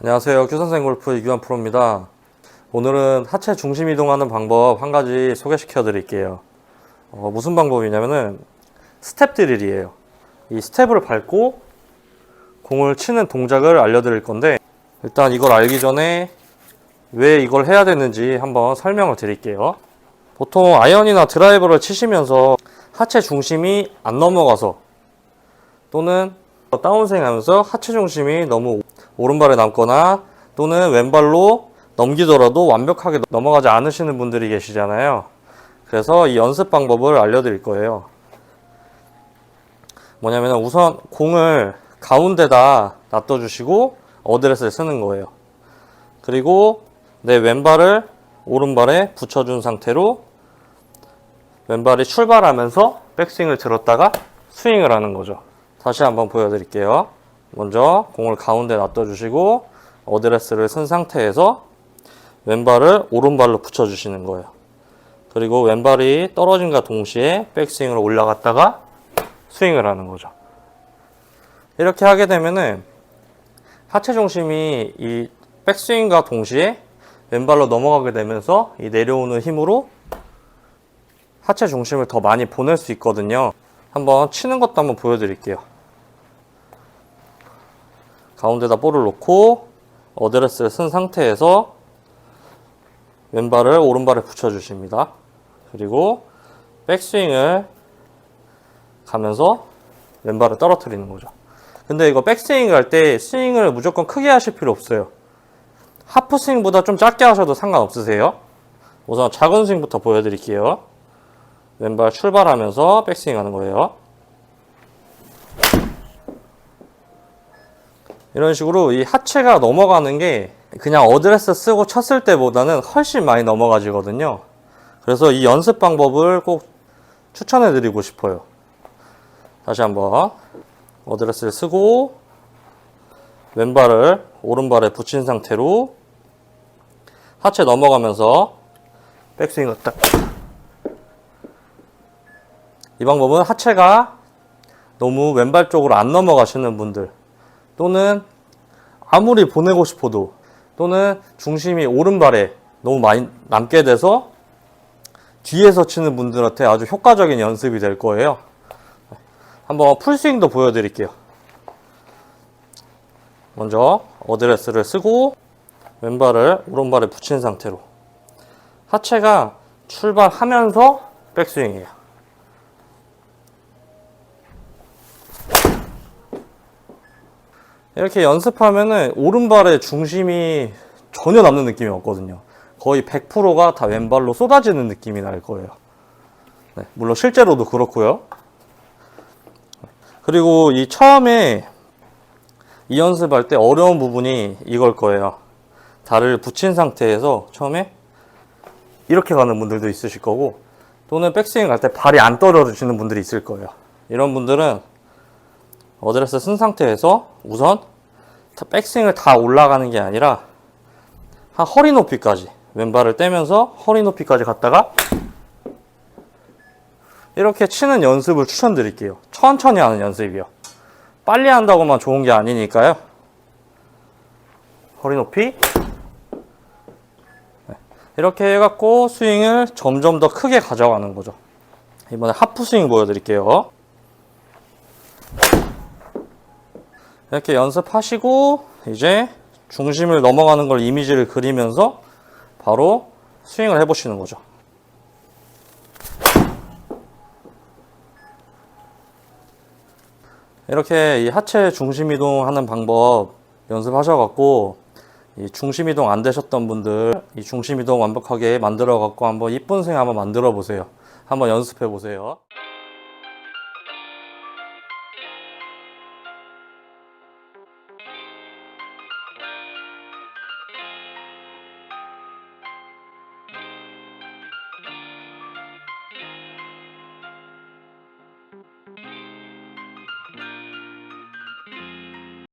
안녕하세요. 규선생 골프 이규환 프로입니다. 오늘은 하체 중심 이동하는 방법 한 가지 소개시켜 드릴게요. 어, 무슨 방법이냐면은 스텝 드릴이에요. 이 스텝을 밟고 공을 치는 동작을 알려드릴 건데 일단 이걸 알기 전에 왜 이걸 해야 되는지 한번 설명을 드릴게요. 보통 아이언이나 드라이버를 치시면서 하체 중심이 안 넘어가서 또는 다운스윙 하면서 하체 중심이 너무 오른발에 남거나 또는 왼발로 넘기더라도 완벽하게 넘어가지 않으시는 분들이 계시잖아요. 그래서 이 연습 방법을 알려드릴 거예요. 뭐냐면 우선 공을 가운데다 놔둬주시고 어드레스를 쓰는 거예요. 그리고 내 왼발을 오른발에 붙여준 상태로 왼발이 출발하면서 백스윙을 들었다가 스윙을 하는 거죠. 다시 한번 보여드릴게요. 먼저 공을 가운데 놔둬주시고 어드레스를 쓴 상태에서 왼발을 오른발로 붙여주시는 거예요. 그리고 왼발이 떨어진과 동시에 백스윙으로 올라갔다가 스윙을 하는 거죠. 이렇게 하게 되면은 하체 중심이 이 백스윙과 동시에 왼발로 넘어가게 되면서 이 내려오는 힘으로 하체 중심을 더 많이 보낼 수 있거든요. 한번 치는 것도 한번 보여드릴게요. 가운데다 볼을 놓고 어드레스를 쓴 상태에서 왼발을 오른발에 붙여주십니다. 그리고 백스윙을 가면서 왼발을 떨어뜨리는 거죠. 근데 이거 백스윙 할 때 스윙을 무조건 크게 하실 필요 없어요. 하프 스윙보다 좀 작게 하셔도 상관없으세요. 우선 작은 스윙부터 보여드릴게요. 왼발 출발하면서 백스윙 하는 거예요. 이런 식으로 이 하체가 넘어가는 게 그냥 어드레스 쓰고 쳤을 때보다는 훨씬 많이 넘어가지거든요. 그래서 이 연습 방법을 꼭 추천해 드리고 싶어요. 다시 한번 어드레스를 쓰고 왼발을 오른발에 붙인 상태로 하체 넘어가면서 백스윙을 딱. 이 방법은 하체가 너무 왼발 쪽으로 안 넘어가시는 분들 또는 아무리 보내고 싶어도 또는 중심이 오른발에 너무 많이 남게 돼서 뒤에서 치는 분들한테 아주 효과적인 연습이 될 거예요. 한번 풀스윙도 보여드릴게요. 먼저 어드레스를 쓰고 왼발을 오른발에 붙인 상태로 하체가 출발하면서 백스윙이에요. 이렇게 연습하면은 오른발의 중심이 전혀 남는 느낌이 없거든요. 거의 100%가 다 왼발로 쏟아지는 느낌이 날 거예요. 네, 물론 실제로도 그렇고요. 그리고 이 처음에 이 연습할 때 어려운 부분이 이걸 거예요. 다리를 붙인 상태에서 처음에 이렇게 가는 분들도 있으실 거고 또는 백스윙 할때 발이 안 떨어지시는 분들이 있을 거예요. 이런 분들은 어드레스 쓴 상태에서 우선 백스윙을 다 올라가는 게 아니라 한 허리 높이까지 왼발을 떼면서 허리 높이까지 갔다가 이렇게 치는 연습을 추천드릴게요. 천천히 하는 연습이요. 빨리 한다고만 좋은 게 아니니까요. 허리 높이 네. 이렇게 해갖고 스윙을 점점 더 크게 가져가는 거죠. 이번에 하프 스윙 보여드릴게요. 이렇게 연습하시고 이제 중심을 넘어가는 걸 이미지를 그리면서 바로 스윙을 해보시는 거죠. 이렇게 이 하체 중심 이동하는 방법 연습하셔갖고 이 중심 이동 안 되셨던 분들 이 중심 이동 완벽하게 만들어 갖고 한번 이쁜 스윙 한번 만들어 보세요. 한번 연습해 보세요.